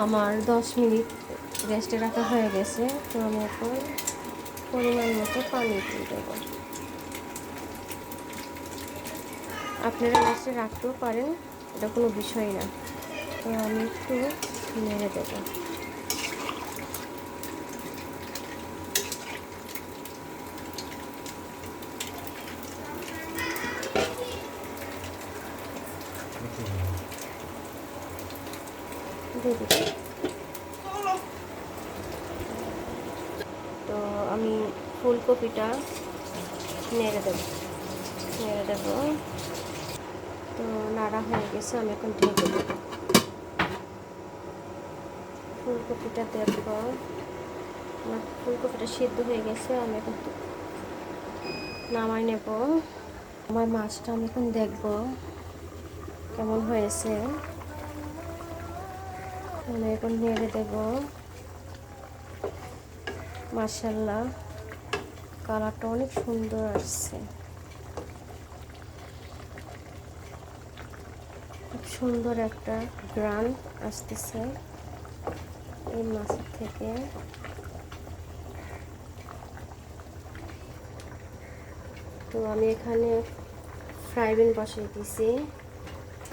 আমার দশ মিনিট রেস্টে রাখা হয়ে গেছে, তো আমি এখন পরিমাণ মতো পানি দিয়ে দেবো। আপনারা রেস্টে রাখতেও পারেন, এটা কোনো বিষয় না। তো আমি একটু নেড়ে দেবো। দিয়ে তো আমি ফুলকপিটা নেড়ে দেব নেড়ে দেব। তো নাড়া হয়ে গেছে, আমি এখন ঢেকে দেব। ফুলকপিটা দেব আমার ফুলকপিটা সিদ্ধ হয়ে গেছে, আমি এখন নামাই নেব। আমার মাছটা আমি এখন দেখব কেমন হয়েছে। আমি এখন নেড়ে দেব। মার্শাল্লাহ কালারটা অনেক সুন্দর আসছে। খুব সুন্দর একটা গ্রান আসতেছে এই মাছের থেকে। তো আমি এখানে ফ্রাই বসিয়ে দিয়েছি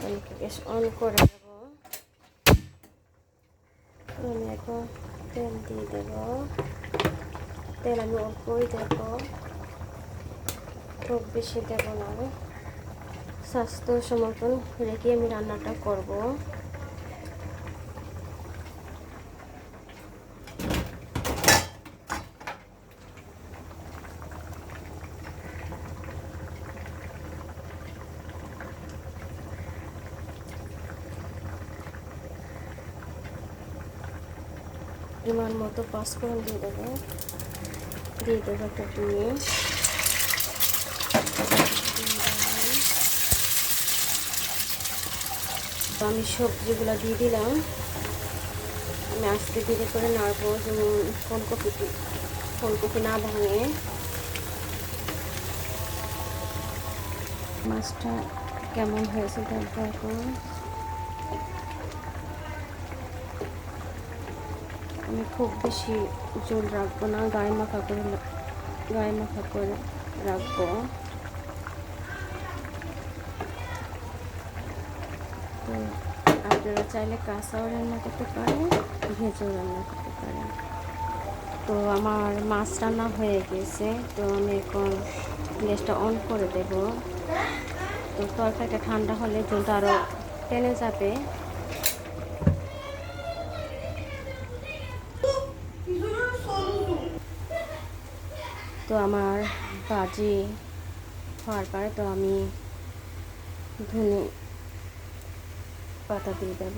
আমি গ্যাস অন করে দেব। আমি এখন তেল দিয়ে দেব তেল আমি অল্পই দেব খুব বেশি দেব না স্বাস্থ্য সমর্পণ রেখে আমি রান্নাটা করব পরিমাণ মতো পাঁচফোড়ন দিয়ে দেবো। দিয়ে দেবো একটা তো আমি সবজিগুলো দিয়ে দিলাম। আমি আস্তে ধীরে করে নাড়বো, যেমন ফুলকপিটি ফুলকপি না ভাঙে। মাছটা কেমন হয়েছে দেখব এখন। আমি খুব বেশি জল রাখব না, গায়ে মাখা করে গায়ে মাখা করে রাখব। আপনারা চাইলে কাঁচাও রান্না করতে পারেন, ভেজেও রান্না করতে পারেন। তো আমার মাছ রান্না হয়ে গেছে, তো আমি এখন গ্যাসটা অন করে দেব। তো তরকারিটা ঠান্ডা হলে জলটা আরও টেনে যাবে। তো আমার বাজি হওয়ার পরে তো আমি ধনে পাতা দিয়ে দেব।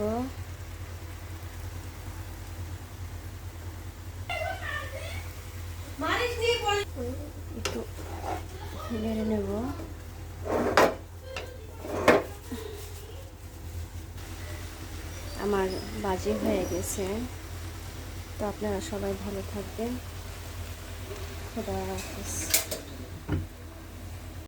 একটু নেড়ে নেব। আমার বাজে হয়ে গেছে। তো আপনারা সবাই ভালো থাকবেন। こだわらずです。